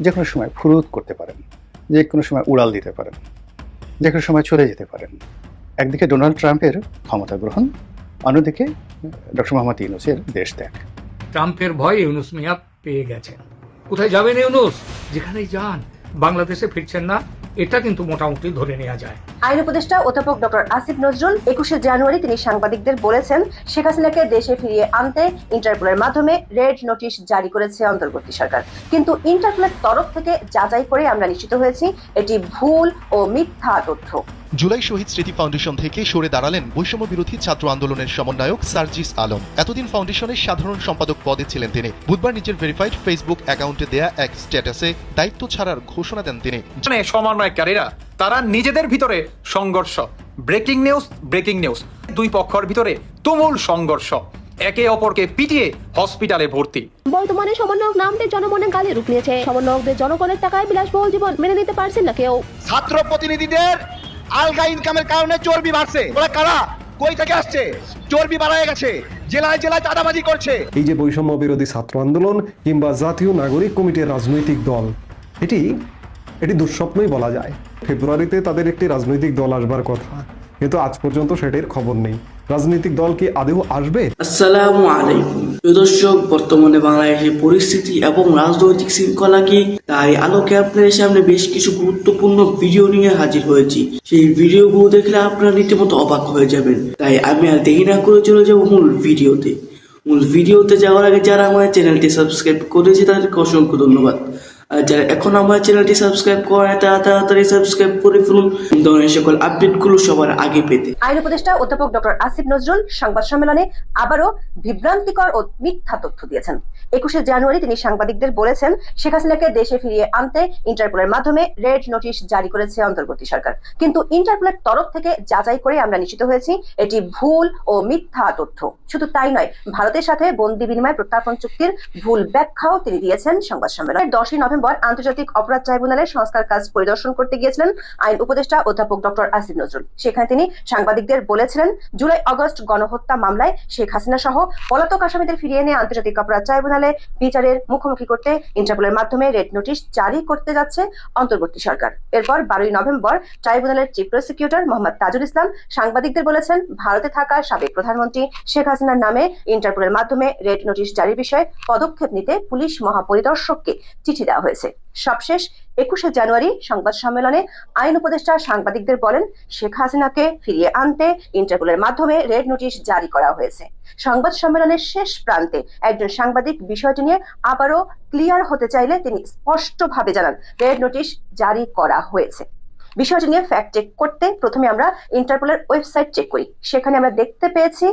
যে কোনো সময় ফুরুত করতে পারেন যে কোনো সময় উড়াল দিতে পারেন যে কোনো সময় চলে যেতে পারেন। একদিকে ডোনাল্ড ট্রাম্পের ক্ষমতা গ্রহণ, অন্যদিকে ডক্টর মোহাম্মদ ইউনুসের দেশ ত্যাগ। ট্রাম্পের ভয় ইউনুস মিয়া পেয়ে গেছেন। কোথায় যাবেন ইউনুস? যেখানেই যান। বাংলাদেশে ফিরছেন না। এটা কিন্তু মোটামুটি ধরে নেওয়া যায়। আইন উপদেষ্টা অধ্যাপক ডক্টর আসিফ নজরুল একুশে জানুয়ারি তিনি সাংবাদিকদের বলেছেন, শেখ হাসিনাকে দেশে ফিরিয়ে আনতে ইন্টারপোলের মাধ্যমে রেড নোটিশ জারি করেছে অন্তর্বর্তী সরকার। কিন্তু ইন্টারপোলের তরফ থেকে যাচাই করে আমরা নিশ্চিত হয়েছি, এটি ভুল ও মিথ্যা তথ্য। জুলাই শহীদ স্মৃতি ফাউন্ডেশন থেকে সরে দাঁড়ালেন বৈষম্য বিরোধী ছাত্র আন্দোলনের সমন্বয়ক সার্জিস আলম। এতদিন ফাউন্ডেশনের সাধারণ সম্পাদক পদে ছিলেন তিনি। বুধবার নিজের ভেরিফাইড ফেসবুক অ্যাকাউন্টে দেয়া এক স্ট্যাটাসে দায়িত্ব ছাড়ার ঘোষণা দেন তিনি। মানে সমন্বয়কারীরা তারা নিজেদের ভিতরে সংঘর্ষ ব্রেকিং নিউজ ব্রেকিং নিউজ দুই পক্ষের ভিতরে তুমুল সংঘর্ষ। একে অপরকে পিটিয়ে হসপিটালে ভর্তি। বর্তমানে সমন্বয়ক নামদের জনমনে গালি রূপ নিয়েছে। সমন্বয়কদের জনগণের টাকায় বিলাসবহুল জীবন মেনে নিতে পারছেন না কেউ। ছাত্র প্রতিনিধিদের আলগা ইনকামের কারণে চর্বি বাড়ছে। ওরা কারা? কই থেকে আসছে? চর্বি বাড়ায় গেছে। জেলায় জেলায় চাঁদাবাজি করছে। এই যে বৈষম্য বিরোধী ছাত্র আন্দোলন কিংবা জাতীয় নাগরিক কমিটির রাজনৈতিক দল এটি এটি দুঃস্বপ্নই বলা যায়। ফেব্রুয়ারিতে তাদের একটি রাজনৈতিক দল আসবার কথা। কিন্তু আজ পর্যন্ত সেটির খবর নেই। রাজনৈতিক দল কি আদেও আসবে? আসসালামু আলাইকুম। দর্শক, বর্তমানে বাংলাদেশের পরিস্থিতি এবং রাজনৈতিক শৃঙ্খলা কি, তাই আলোকে আপনাদের সামনে বেশ কিছু গুরুত্বপূর্ণ ভিডিও নিয়ে হাজির হয়েছি। সেই ভিডিওগুলো দেখলে আপনারা রীতিমতো অবাক হয়ে যাবেন। তাই আমি আর দেরি না করে চলে যাব মূল ভিডিওতে। মূল ভিডিওতে যাওয়ার আগে যারা আমার চ্যানেলটি সাবস্ক্রাইব করেছে, তাদেরকে অসংখ্য ধন্যবাদ। যারা এখন আমার চ্যানেলটি সাবস্ক্রাইব করে তারা তাড়াতাড়ি সাবস্ক্রাইব করে ফেলুন। ধরনের সকল আপডেটগুলো সবার আগে পেতে। আইন উপদেষ্টা অধ্যাপক ডক্টর আসিফ নজরুল সংবাদ সম্মেলনে আবারও বিভ্রান্তিকর ও মিথ্যা তথ্য দিয়েছেন। একুশে জানুয়ারি তিনি সাংবাদিকদের বলেছেন, শেখ হাসিনাকে দেশে ফিরিয়ে আনতে ইন্টারপোলের মাধ্যমে রেড নোটিশ জারি করেছে অন্তর্বর্তী সরকার। কিন্তু ইন্টারপোলের তরফ থেকে যাচাই করে আমরা নিশ্চিত হয়েছি, এটি ভুল ও মিথ্যা তথ্য। শুধু তাই নয়, ভারতের সাথে বন্দি বিনিময় প্রত্যার্পণ চুক্তির ভুল ব্যাখ্যাও তিনি দিয়েছেন সংবাদ সম্মেলনে। দশই নভেম্বর আন্তর্জাতিক অপরাধ ট্রাইব্যুনালের সংস্কার কাজ পরিদর্শন করতে গিয়েছিলেন আইন উপদেষ্টা অধ্যাপক ডক্টর আসিফ নজরুল। সেখানে তিনি সাংবাদিকদের বলেছিলেন, জুলাই আগস্ট গণহত্যা মামলায় শেখ হাসিনা সহ পলাতক আসামিদের ফিরিয়ে এনে আন্তর্জাতিক অপরাধ ট্রাইব্যুনালে বিচারের মুখোমুখি করতে ইন্টারপোলের মাধ্যমে রেড নোটিশ জারি করতে যাচ্ছে অন্তর্বর্তী সরকার। এরপর বারোই নভেম্বর ট্রাইব্যুনালের চিফ প্রসিকিউটর মোহাম্মদ তাজুল ইসলাম সাংবাদিকদের বলেছেন, ভারতে থাকা সাবেক প্রধানমন্ত্রী শেখ হাসিনার নামে ইন্টারপোলের মাধ্যমে রেড নোটিশ জারির বিষয়ে পদক্ষেপ নিতে পুলিশ মহাপরিদর্শককে চিঠি দেওয়া হয়েছে। সবশেষ একুশে জানুয়ারি সংবাদ সম্মেলনে আইন উপদেষ্টা সাংবাদিকদের বলেন, শেখ হাসিনাকে ফিরিয়ে আনতে ইন্টারপোলের মাধ্যমে রেড নোটিশ জারি করা হয়েছে। সংবাদ সম্মেলনের শেষ প্রান্তে একজন সাংবাদিক বিষয়টি নিয়ে আবারও ক্লিয়ার হতে চাইলে তিনি স্পষ্টভাবে জানান, রেড নোটিশ জারি করা হয়েছে। বিষয়টি নিয়ে ফ্যাক্ট চেক করতে প্রথমে আমরা ইন্টারপোলের ওয়েবসাইট চেক করি। সেখানে আমরা দেখতে পেয়েছি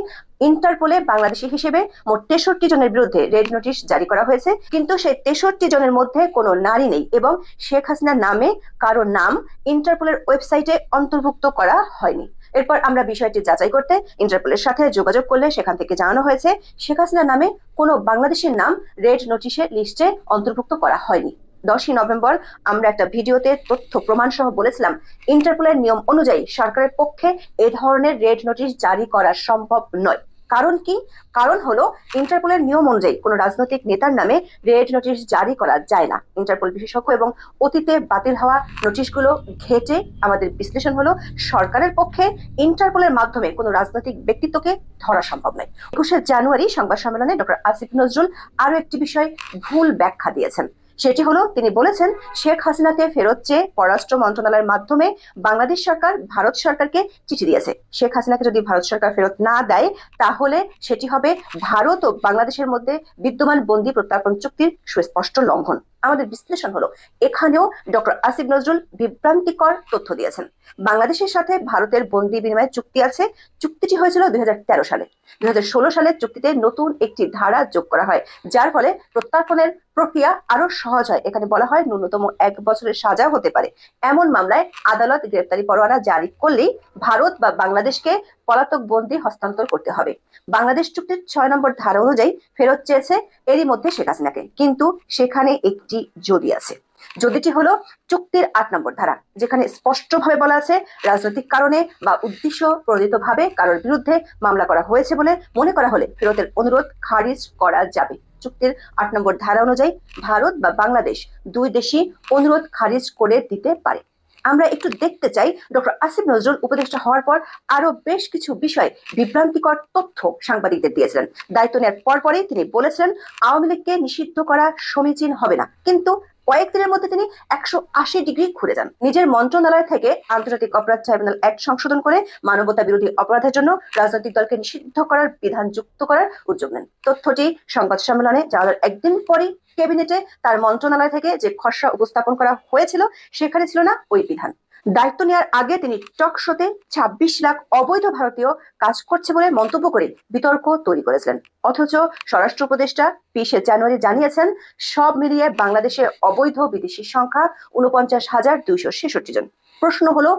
ইন্টারপোলে বাংলাদেশি হিসেবে মোট তেষট্টি জনের বিরুদ্ধে রেড নোটিশ জারি করা হয়েছে। কিন্তু সেই তেষট্টি জনের মধ্যে কোনো নারী নেই এবং শেখ হাসিনা নামে কারও নাম ইন্টারপোলের ওয়েবসাইটে অন্তর্ভুক্ত করা হয়নি। এরপর আমরা বিষয়টি যাচাই করতে ইন্টারপোলের সাথে যোগাযোগ করলে সেখান থেকে জানানো হয়েছে, শেখ হাসিনা নামে কোনো বাংলাদেশের নাম রেড নোটিশের লিস্টে অন্তর্ভুক্ত করা হয়নি। দশই নভেম্বর আমরা একটা ভিডিওতে তথ্য প্রমাণ সহ বলেছিলাম, ইন্টারপোলের নিয়ম অনুযায়ী সরকারের পক্ষে এ ধরনের রেড নোটিশ জারি করা সম্ভব নয়। কারণ কি? কারণ হলো ইন্টারপোলের নিয়ম অনুযায়ী কোনো রাজনৈতিক নেতার নামে রেড নোটিশ জারি করা যায় না। ইন্টারপোল বিশেষজ্ঞ এবং অতীতে বাতিল হওয়া নোটিশগুলো ঘেটে আমাদের বিশ্লেষণ হলো সরকারের পক্ষে ইন্টারপোলের মাধ্যমে কোনো রাজনৈতিক ব্যক্তিত্বকে ধরা সম্ভব নয়। একুশে জানুয়ারি সংবাদ সম্মেলনে ডক্টর আসিফ নজরুল আরও একটি বিষয় ভুল ব্যাখ্যা দিয়েছেন। সেটি হলো, তিনি বলেছেন, শেখ হাসিনাকে ফেরত চেয়ে পররাষ্ট্র মন্ত্রণালয়ের মাধ্যমে বাংলাদেশ সরকার, ভারত সরকারকে চিঠি দিয়েছে। শেখ হাসিনাকে যদি ভারত সরকার ফেরত না দেয়, তাহলে সেটি হবে ভারত ও বাংলাদেশের মধ্যে বিদ্যমান বন্দি প্রত্যার্পণ চুক্তির সুস্পষ্ট লঙ্ঘন। আমাদের বিশ্লেষণ হলো, এখানেও ডক্টর আসিফ নজরুল বিভ্রান্তিকর তথ্য দিয়েছেন। বাংলাদেশের সাথে ভারতের বন্দি বিনিময় চুক্তি আছে। চুক্তিটি হয়েছিল দুই হাজার তেরো সালে। দুই সালে চুক্তিতে নতুন একটি ধারা যোগ করা হয়, যার ফলে প্রত্যার্পণের প্রক্রিয়া আরও সহজ হয়। এখানে বলা হয় ন্যূনতম এক বছরের সাজা হতে পারে। এমন মামলায় আদালত গ্রেপ্তারি পরোয়ানা জারি করলেই ভারত বা বাংলাদেশকে পলাতক বন্দী হস্তান্তর করতে হবে। বাংলাদেশ চুক্তির ছয় নম্বর ধারা অনুযায়ী ফেরত চেয়েছে এরই মধ্যে শেখ হাসিনাকে। কিন্তু সেখানে একটি যদি আছে। যদিটি হলো চুক্তির আট নম্বর ধারা, যেখানে স্পষ্টভাবে বলা আছে রাজনৈতিক কারণে বা উদ্দেশ্য প্রণোদিতভাবে কারোর বিরুদ্ধে মামলা করা হয়েছে বলে মনে করা হলে ফেরতের অনুরোধ খারিজ করা যাবে। চুক্তির আট নম্বর ধারা অনুযায়ী ভারত বা বাংলাদেশ দুই দেশই অনুরোধ খারিজ করে দিতে পারে। আমরা একটু দেখতে চাই ডক্টর আসিফ নজরুল উপদেষ্টা হওয়ার পর আরও বেশ কিছু বিষয়ে বিভ্রান্তিকর তথ্য সাংবাদিকদের দিয়েছিলেন। দায়িত্ব নেওয়ার পরপরই তিনি বলেছিলেন, আওয়ামী লীগকে নিষিদ্ধ করা সমীচীন হবে না। কিন্তু কয়েকদিনের মধ্যে তিনি একশো আশি ডিগ্রি ঘুরে যান। নিজের মন্ত্রণালয় থেকে আন্তর্জাতিক অপরাধ ট্রাইব্যুনাল অ্যাক্ট সংশোধন করে মানবতা বিরোধী অপরাধের জন্য রাজনৈতিক দলকে নিষিদ্ধ করার, বিধান যুক্ত করার উদ্যোগ নেন। তথ্যটি সংবাদ সম্মেলনে যাওয়ার একদিন পরই ক্যাবিনেটে তার মন্ত্রণালয় থেকে যে খসড়া উপস্থাপন করা হয়েছিল, সেখানে ছিল না ওই বিধান। দায়িত্ব নেওয়ার আগে তিনি টক শোতে ছাব্বিশ লাখ অবৈধ ভারতীয় কাজ করছে বলে মন্তব্য করে বিতর্ক তৈরি করেছিলেন। অথচ স্বরাষ্ট্র উপদেষ্টা বিশে জানুয়ারি জানিয়েছেন, সব মিলিয়ে বাংলাদেশে অবৈধ বিদেশির সংখ্যা উনপঞ্চাশ হাজার দুইশো ছেষট্টি জন। প্রশ্ন হলো,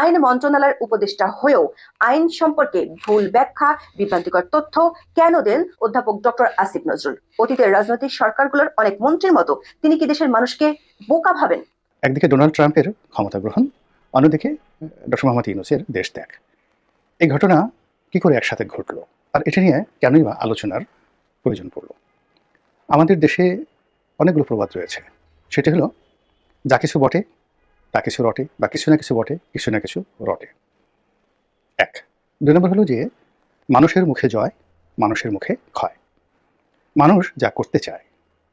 আইন মন্ত্রণালয়ের উপদেষ্টা হয়েও আইন সম্পর্কে ভুল ব্যাখ্যা, বিভ্রান্তিকর তথ্য কেন দেন অধ্যাপক ডক্টর আসিফ নজরুল? অতীতের রাজনৈতিক সরকারগুলোর অনেক মন্ত্রীর মতো তিনি কি দেশের মানুষকে বোকা ভাবেন? একদিকে ডোনাল্ড ট্রাম্পের ক্ষমতা গ্রহণ অন্যদিকে, ডক্টর মোহাম্মদ ইউনুসের দেশ ত্যাগ। এই ঘটনা কি করে একসাথে ঘটলো? আর এটা নিয়ে কেনই বা আলোচনার প্রয়োজন পড়ল? আমাদের দেশে অনেকগুলো প্রবাদ রয়েছে। সেটি হলো, যা কিছু বটে, তা কিছু রটে, বা কিছু না কিছু বটে, কিছু না কিছু রটে। এক, দুই নম্বর হলো যে, মানুষের মুখে জয়, মানুষের মুখে ক্ষয়। মানুষ যা করতে চায়,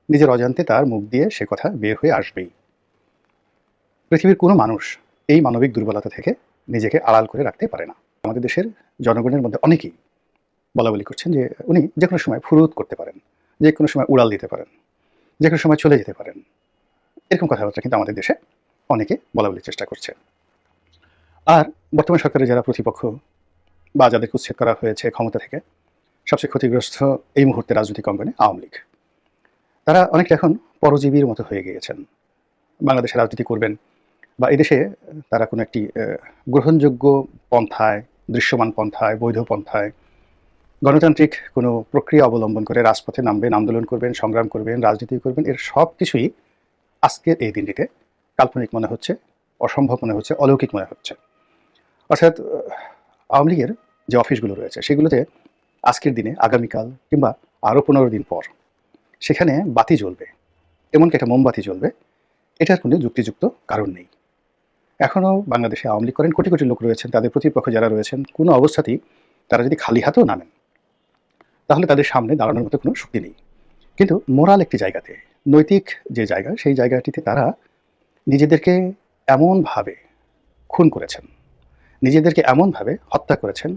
নিজের অজান্তে তার মুখ দিয়ে সে কথা বের হয়ে আসবেই। পৃথিবীর কোনো মানুষ এই মানবিক দুর্বলতা থেকে নিজেকে আড়াল করে রাখতে পারে না। আমাদের দেশের জনগণের মধ্যে অনেকেই বলা বলি করছেন যে উনি যে কোনো সময় ফুরুত করতে পারেন যে কোনো সময় উড়াল দিতে পারেন যে কোনো সময় চলে যেতে পারেন। এরকম কথাবার্তা কিন্তু আমাদের দেশে অনেকে বলা বলির চেষ্টা করছে। আর বর্তমান সরকারের যারা প্রতিপক্ষ বা যাদেরকে উচ্ছেদ করা হয়েছে ক্ষমতা থেকে, সবচেয়ে ক্ষতিগ্রস্ত এই মুহূর্তে রাজনৈতিক অঙ্গনে আওয়ামী লীগ। তারা অনেকটা এখন পরজীবীর মতো হয়ে গিয়েছেন। বাংলাদেশে রাজনীতি করবেন বা এদেশে তারা কোনো একটি গ্রহণযোগ্য পন্থায়, দৃশ্যমান পন্থায়, বৈধ পন্থায় গণতান্ত্রিক কোনো প্রক্রিয়া অবলম্বন করে রাজপথে নামবেন, আন্দোলন করবেন, সংগ্রাম করবেন, রাজনীতি করবেন, এর সব কিছুই আজকের এই দিনটিতে কাল্পনিক মনে হচ্ছে, অসম্ভব মনে হচ্ছে, অলৌকিক মনে হচ্ছে। অর্থাৎ আওয়ামী লীগের যে অফিসগুলো রয়েছে, সেগুলোতে আজকের দিনে, আগামীকাল কিংবা আরও পনেরো দিন পর সেখানে বাতি জ্বলবে। এমনকি একটা মোমবাতি জ্বলবে, এটার কোনো যুক্তিযুক্ত কারণ নেই। এখনও বাংলাদেশে আওয়ামী লীগ করেন, কোটি কোটি লোক রয়েছেন, তাদের প্রতিপক্ষ যারা রয়েছেন, কোনো অবস্থাতেই তারা যদি খালি হাতেও নামেন তাহলে তাদের সামনে দাঁড়ানোর মতো কোনো শক্তি নেই। কিন্তু মোরাল একটি জায়গাতে, নৈতিক যে জায়গা, সেই জায়গাটিতে তারা নিজেদেরকে এমনভাবে খুন করেছেন, নিজেদেরকে এমনভাবে হত্যা করেছেন,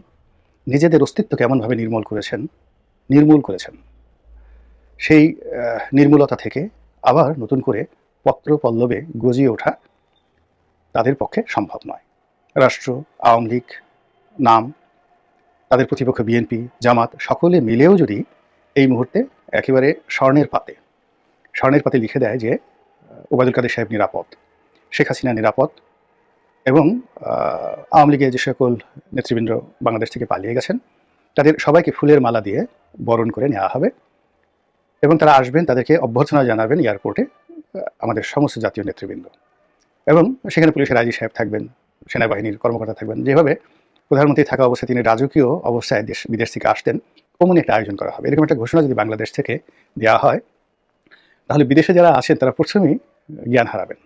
নিজেদের অস্তিত্বকে এমনভাবে নির্মূল করেছেন নির্মূল করেছেন। সেই নির্মূলতা থেকে আবার নতুন করে পত্র পল্লবে গজিয়ে ওঠা তাদের পক্ষে সম্ভব নয়। রাষ্ট্র, আওয়ামী লীগ, নাম, তাদের প্রতিপক্ষ বিএনপি জামাত সকলে মিলেও যদি এই মুহূর্তে একেবারে স্বর্ণের পাতে স্বর্ণের পাতে লিখে দেয় যে ওবায়দুল কাদের সাহেব নিরাপদ, শেখ হাসিনা নিরাপদ এবং আওয়ামী লীগের যে সকল নেতৃবৃন্দ বাংলাদেশ থেকে পালিয়ে গেছেন, তাদের সবাইকে ফুলের মালা দিয়ে বরণ করে নেওয়া হবে এবং তারা আসবেন, তাদেরকে অভ্যর্থনা জানাবেন এয়ারপোর্টে আমাদের সমস্ত জাতীয় নেতৃবৃন্দ। এবং সেখানে পুলিশের আইজি সাহেব থাকবেন, সেনাবাহিনীর কর্মকর্তা থাকবেন। যেভাবে প্রধানমন্ত্রী থাকা অবস্থায় তিনি রাজকীয় অবস্থায় দেশ, বিদেশ থেকে আসতেন অমনি একটা আয়োজন করা হবে। এরকম একটা ঘোষণা যদি বাংলাদেশ থেকে দেওয়া হয়, তাহলে বিদেশে যারা আছেন তারা প্রথমেই জ্ঞান হারাবেন।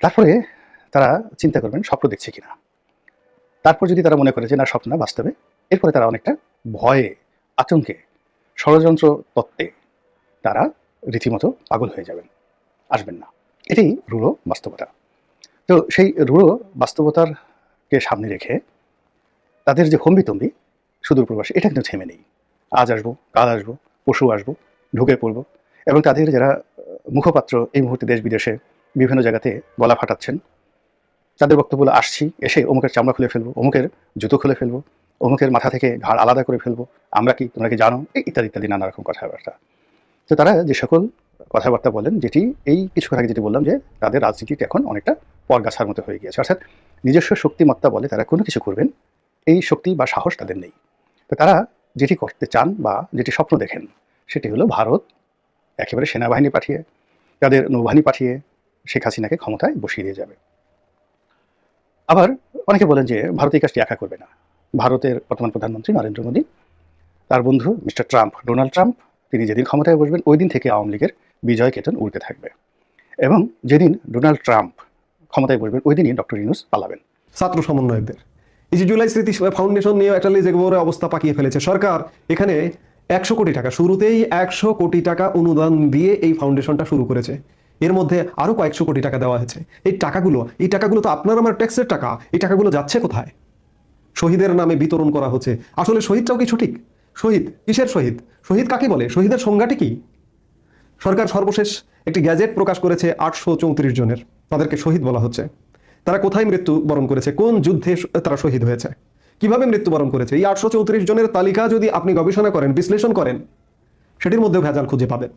তারপরে তারা চিন্তা করবেন, স্বপ্ন দেখছে কিনা। তারপর যদি তারা মনে করে যে, না, স্বপ্ন বাস্তবে, এরপরে তারা অনেকটা ভয়ে, আতঙ্কে, ষড়যন্ত্র তত্ত্বে তারা রীতিমতো পাগল হয়ে যাবেন, আসবেন না। এটাই রূঢ় বাস্তবতা। তো সেই রূঢ় বাস্তবতারকে সামনে রেখে তাদের যে হম্বিতম্বি, সুদূর প্রবাসী, এটা কিন্তু থেমে নেই। আজ আসব, কাল আসব পশু আসব, ঢুকে পড়ব এবং তাদের যারা মুখপাত্র এই মুহূর্তে দেশ বিদেশে বিভিন্ন জায়গাতে গলা ফাটাচ্ছেন, তাদের বক্তব্য আসছি, এসে অমুকের চামড়া খুলে ফেলব, অমুকের জুতো খুলে ফেলব, অমুকের মাথা থেকে ঘাড় আলাদা করে ফেলব, আমরা কি তোমরা কি জানো? এই ইত্যাদি ইত্যাদি নানা রকম কথাবার্তা। তো তারা যে সকল কথাবার্তা বলেন, যেটি এই কিছুক্ষণ আগে যেটি বললাম যে তাদের রাজনীতিটা এখন অনেকটা পরগাছার মতো হয়ে গিয়েছে। অর্থাৎ নিজস্ব শক্তিমত্তা বলে তারা কোনো কিছু করবেন, এই শক্তি বা সাহস তাদের নেই। তো তারা যেটি করতে চান বা যেটি স্বপ্ন দেখেন, সেটি হলো ভারত একেবারে সেনাবাহিনী পাঠিয়ে, তাদের নৌবাহিনী পাঠিয়ে শেখ হাসিনাকে ক্ষমতায় বসিয়ে দিয়ে যাবে। আবার অনেকে বলেন যে ভারত এই কাজটি একা করবে না। ভারতের বর্তমান প্রধানমন্ত্রী নরেন্দ্র মোদী, তার বন্ধু মিস্টার ট্রাম্প, ডোনাল্ড ট্রাম্প, তিনি যেদিন ক্ষমতায় বসবেন, ওই দিন থেকে আওয়ামী লীগের বিজয় কেতন উড়তে থাকবে। এবং যেদিন ডোনাল্ড ট্রাম্প ক্ষমতায় বসবেন ওই দিনই ডক্টর ইউনুস পালাবেন। ছাত্র সমন্বয়কদের। এই যে জুলাই স্মৃতি ফাউন্ডেশন নিয়ে একটা গোবরে অবস্থা পাকিয়ে ফেলেছে সরকার। এখানে একশো কোটি টাকা, শুরুতেই একশো কোটি টাকা অনুদান দিয়ে এই ফাউন্ডেশনটা শুরু করেছে। এর মধ্যে আরও কয়েকশো কোটি টাকা দেওয়া হয়েছে। এই টাকাগুলো এই টাকাগুলো তো আপনার আমার ট্যাক্সের টাকা, এই টাকাগুলো যাচ্ছে কোথায়? শহীদের নামে বিতরণ করা হচ্ছে। আসলে শহীদটাও কি সঠিক? শহীদ, কিসের শহীদ? শহীদ কাকে বলে? শহীদের সংজ্ঞাটি কি? সরকার সর্বশেষ একটি গ্যাজেট প্রকাশ করেছে আটশো চৌত্রিশ জনের। তাদেরকে শহীদ বলা হচ্ছে। তারা কোথায় মৃত্যুবরণ করেছে? কোন যুদ্ধে তারা শহীদ হয়েছে? কীভাবে মৃত্যুবরণ করেছে? এই আটশো চৌত্রিশ জনের তালিকা যদি আপনি গবেষণা করেন, বিশ্লেষণ করেন, সেটির মধ্যেও ভেজাল খুঁজে পাবেন।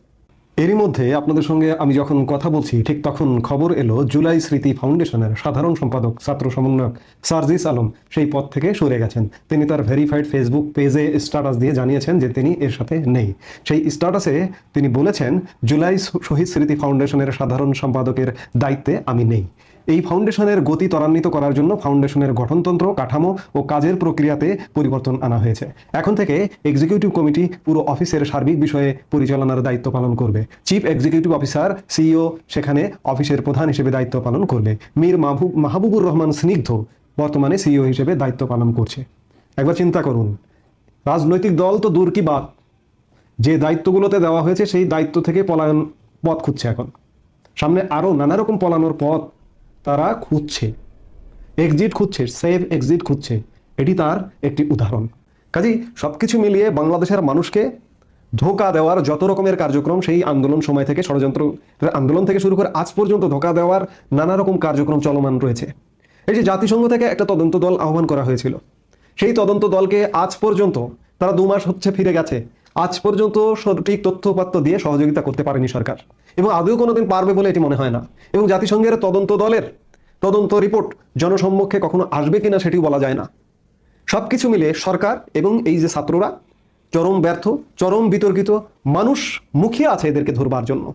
এরই মধ্যে আপনাদের সঙ্গে আমি যখন কথা বলছি, ঠিক তখন খবর এলো জুলাই স্মৃতি ফাউন্ডেশনের সাধারণ সম্পাদক, ছাত্র সমন্বয়ক সার্জিস আলম সেই পদ থেকে সরে গেছেন। তিনি তার ভেরিফাইড ফেসবুক পেজে স্ট্যাটাস দিয়ে জানিয়েছেন যে তিনি এর সাথে নেই। সেই স্ট্যাটাসে তিনি বলেছেন, জুলাই শহীদ স্মৃতি ফাউন্ডেশনের সাধারণ সম্পাদকের দায়িত্বে আমি নেই। এই ফাউন্ডেশনের গতি ত্বরান্বিত করার জন্য ফাউন্ডেশনের গঠনতন্ত্র, কাঠামো ও কাজের প্রক্রিয়াতে পরিবর্তন আনা হয়েছে। এখন থেকে এক্সিকিউটিভ কমিটি পুরো অফিসের সার্বিক বিষয়ে পরিচালনার দায়িত্ব পালন করবে। চিফ এক্সিকিউটিভ অফিসার সিইও সেখানে অফিসের প্রধান হিসেবে দায়িত্ব পালন করবে। মীর মাহবুব মাহবুবুর রহমান স্নিগ্ধ বর্তমানে সিইও হিসেবে দায়িত্ব পালন করছে। একবার চিন্তা করুন, রাজনৈতিক দল তো দূর কি বাদ যে দায়িত্বগুলোতে দেওয়া হয়েছে সেই দায়িত্ব থেকে পলায়ন পথ খুঁজছে এখন। সামনে আরও নানা রকম পলানোর পথ তারা খুঁজছে। এক্সিট খুঁজছে সেফ এক্সিট খুঁজছে। এটি তার একটি উদাহরণ। কাজেই সব কিছু মিলিয়ে বাংলাদেশের মানুষকে ধোকা দেওয়ার যত রকমের কার্যক্রম সেই আন্দোলন সময় থেকে ষড়যন্ত্র, আন্দোলন থেকে শুরু করে আজ পর্যন্ত ধোকা দেওয়ার নানা রকম কার্যক্রম চলমান রয়েছে। এই যে জাতিসংঘ থেকে একটা তদন্ত দল আহ্বান করা হয়েছিল। সেই তদন্ত দলকে আজ পর্যন্ত, তারা দু মাস হচ্ছে ফিরে গেছে। আজ পর্যন্ত সঠিক তথ্যপাত্র দিয়ে সহযোগিতা করতে পারেনি সরকার। এবং আদৌ কোনোদিন পারবে বলে এটি মনে হয় না। এবং জাতিসংঘের তদন্ত দলের তদন্ত রিপোর্ট জনসম্মুখে কখনো আসবে কিনা সেটিও বলা যায় না। সবকিছু মিলে সরকার এবং এই যে ছাত্ররা, চরম ব্যর্থ, চরম বিতর্কিত মানুষ মুখিয়ে আছে এদেরকে ধরবার জন্য।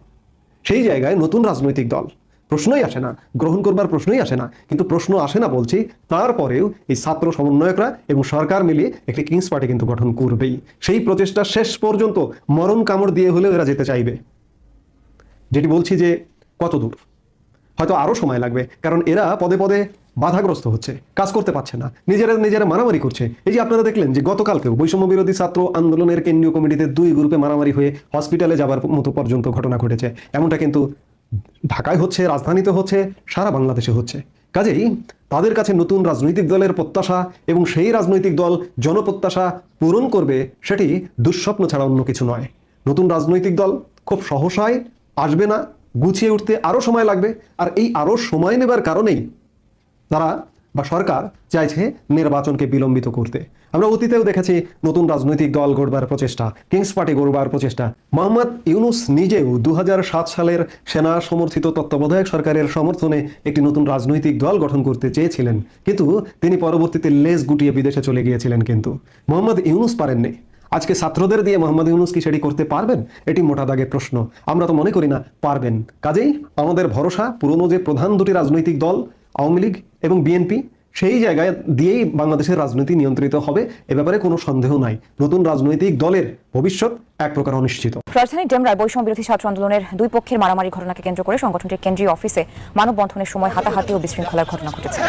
সেই জায়গায় নতুন রাজনৈতিক দল। প্রশ্নই আসে না। গ্রহণ করবার প্রশ্নই আসে না। কিন্তু প্রশ্ন আসে না বলছি, তারপরেও এই ছাত্র সমন্বয়করা এবং সরকার মিলিয়ে একটি কিংস পার্টি কিন্তু গঠন করবেই। সেই প্রচেষ্টা শেষ পর্যন্ত মরণ কামড় দিয়ে হলেও এরা যেতে চাইবে। যেটি বলছি যে কত দূর? হয়তো আরও সময় লাগবে, কারণ এরা পদে পদে বাধাগ্রস্ত হচ্ছে, কাজ করতে পারছে না, নিজেরা নিজেরা মারামারি করছে। এই যে আপনারা দেখলেন যে গতকালকেও বৈষম্য বিরোধী ছাত্র আন্দোলনের কেন্দ্রীয় কমিটিতে দুই গ্রুপে মারামারি হয়ে হসপিটালে যাবার মতো পর্যন্ত ঘটনা ঘটেছে। এমনটা কিন্তু ঢাকায় হচ্ছে, রাজধানীতে হচ্ছে, সারা বাংলাদেশে হচ্ছে। কাজেই তাদের কাছে নতুন রাজনৈতিক দলের প্রত্যাশা এবং সেই রাজনৈতিক দল জনপ্রত্যাশা পূরণ করবে, সেটি দুঃস্বপ্ন ছাড়া অন্য কিছু নয়। নতুন রাজনৈতিক দল খুব সহসায় আসবে না, গুছিয়ে উঠতে আরও সময় লাগবে। আর এই আরও সময় নেবার কারণেই তারা বা সরকার চাইছে নির্বাচনকে বিলম্বিত করতে। আমরা অতীতেও দেখেছি নতুন রাজনৈতিক দল গড়বার প্রচেষ্টা, কিংস পার্টি গড়বার প্রচেষ্টা। মোহাম্মদ ইউনুস নিজেও দু হাজার সাত সালের সেনা সমর্থিত তত্ত্বাবধায়ক সরকারের সমর্থনে একটি নতুন রাজনৈতিক দল গঠন করতে চেয়েছিলেন। কিন্তু তিনি পরবর্তীতে লেজ গুটিয়ে বিদেশে চলে গিয়েছিলেন কিন্তু। মোহাম্মদ ইউনুস পারেননি। আজকে ছাত্রদের দিয়ে মোহাম্মদ ইউনুস কি সেটি করতে পারবেন? এটি মোটা দাগের প্রশ্ন। আমরা তো মনে করি না, পারবেন। কাজেই আমাদের ভরসা, পুরনো যে প্রধান দুটি রাজনৈতিক দল, আওয়ামী লীগ এবং বিএনপি, সেই জায়গায় দিয়েই বাংলাদেশের রাজনীতি নিয়ন্ত্রিত হবে। এ ব্যাপারে কোনো সন্দেহ নাই। নতুন রাজনৈতিক দলের ভবিষ্যৎ এক প্রকার অনিশ্চিত। রাজধানী ডেমরায় বৈষম্য বিরোধী ছাত্র আন্দোলনের দুই পক্ষের মারামারি ঘটনাকে কেন্দ্র করে সংগঠনটির কেন্দ্রীয় অফিসে মানববন্ধনের সময় হাতাহাতি ও বিশৃঙ্খলার ঘটনা ঘটেছে।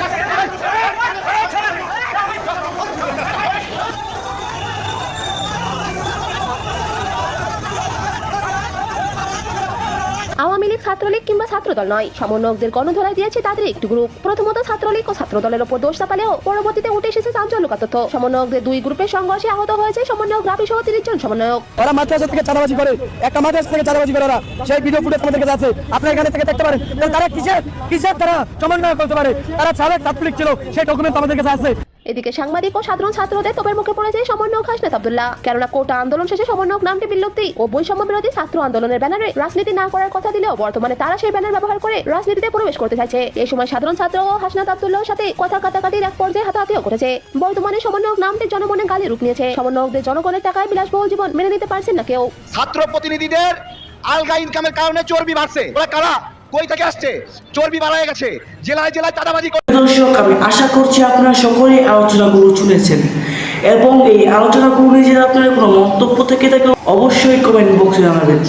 আওয়ামী লীগ ছাত্রলীগ কিংবা ছাত্রদল নয়। সমন্বয়কদের গণধরায় দিয়েছে তাদের একটি গ্রুপ প্রথমত ছাত্রলীগ ও ছাত্রদলের ওপর দোষ চাপালেও পরবর্তীতে উঠে এসেছে চাঞ্চল্যকর তথ্য। সমন্বয়কদের দুই গ্রুপের সংঘর্ষে আহত হয়েছে সমন্বয়ক রাবি সহ তিরিশ জন সমন্বয়ক। ওরা মাদ্রাসা থেকে চাঁদাবাজি করে, একটা মাদ্রাসা থেকে চাঁদাবাজি করে ওরা। সেই ভিডিও ফুটেজ আমাদের কাছে আছে। আপনার এখানে থেকে দেখতে পারেন। তারা কিসের কিসের তারা সমন্বয় করতে পারে? তারা সাবেক ছাত্রলীগ ছিল, সেই ডকুমেন্ট আমাদের কাছে আছে। এদিকে সাংবাদিক ও সাধারণ ছাত্রদের তোপের মুখে পড়েছে সমন্বয়ক হাসনাত আব্দুল্লাহ। কেননা কোটা আন্দোলন শেষে সমন্বয়ক নামটি বিলুপ্তি ও বৈষম্য বিরোধী ছাত্র আন্দোলনের ব্যানারে রাজনীতি না করার কথা দিলেও বর্তমানে তারা সেই ব্যানার ব্যবহার করে রাজনীতিতে প্রবেশ করতে চাইছে। এই সময় সাধারণ ছাত্র ও হাসনাত আব্দুল্লাহর সাথে কথা কাটাকাটির এক পর্যায়ে হাতাহাতিও ঘটেছে। বর্তমানে সমন্বয়ক নামটি জনমনে গালি রূপ নিয়েছে। সমন্বয়কদের জনগণের টাকায় বিলাসবহুল জীবন মেনে নিতে পারছেন না কেউ। ছাত্র প্রতিনিধিদের আলগা ইনকামের কারণে চর্বি বাড়ছে। কারা? কই থেকে আসছে? চর্বি বাড়ায় গেছে। জেলায় জেলায় চাঁদাবাজি দর্শক, আমি আশা করছি আপনারা সকলেই আলোচনাগুলো শুনেছেন। এবং এই আলোচনাগুলো নিয়ে যদি আপনার কোনো মন্তব্য থেকে থাকে অবশ্যই কমেন্ট বক্সে জানাবেন।